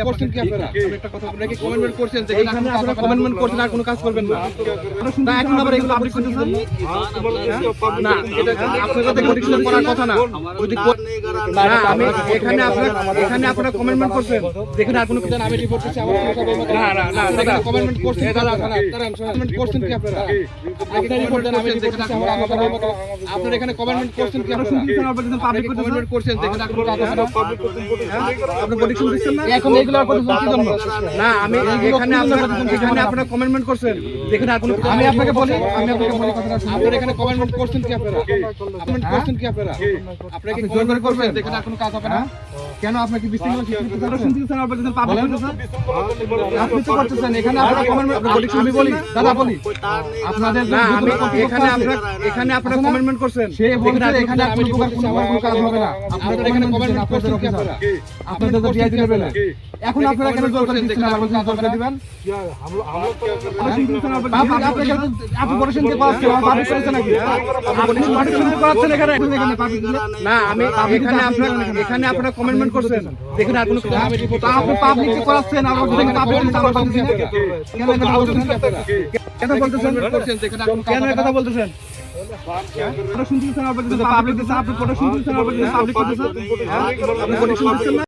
আপনারা? এখানে কমেন্টমেন্ট করছেন এখানে আপনারা কমেন্টমেন্ট করছেন। কি আপনারা? করছেন। কি আপনারা? না? এখন আর জন্য না আমি এখানে আপনারা এখানে আপনারা কমেন্টমেন্ট করছেন। আর কোনো আমি আপনাকে বলি আমি আপনাকে বলি কথাটা আপনারা এখানে কমেন্টমেন্ট করছেন কি আপনারা? কমেন্ট করছেন কি আপনারা? আপনারা কি জোর করে করবেন? দেখেন আর কোনো কাজ হবে না। কেন আপনারা কি বিশৃঙ্খলা সৃষ্টি করতে শুনতেছেন আর বলতেছেন পাবলিক আপনি এখানে আপনারা কমেন্টমেন্ট বলি আমি বলি। দাদা বলি। আপনাদের না আমি এখানে আপনারা কমেন্টমেন্ট করছেন। সে বলছে এখানে আমি কোনো কোনো কাজ হবে না। আপনাদের এখানে কমেন্টমেন্ট করছেন কি আপনারা? আপনাদের তো এখন আপনারা কেন জোর করে দিচ্ছেন আবার বলছেন? জোর করে দিবেন আপনি আপনাকে আপনি পড়াশোনা কে করাচ্ছেন আমার পাবলিক করেছে নাকি আপনি পড়াশোনা করাচ্ছেন এখানে এখানে public দিলে? না। আমি এখানে আপনারা এখানে আপনারা কমেন্টমেন্ট করছেন? দেখেন আর কোনো আপনি পাবলিক কে করাচ্ছেন আর বলছেন পাবলিক আমার কেন কথা বলতেছেন? কেন বলতেছেন? কেন কথা বলতেছেন? আপনারা শুনতেছেন বলতেছেন? পাবলিক দিচ্ছে আপনি কথা শুনতেছেন বলতেছেন পাবলিক করতেছেন আপনি কথা শুনতেছেন না?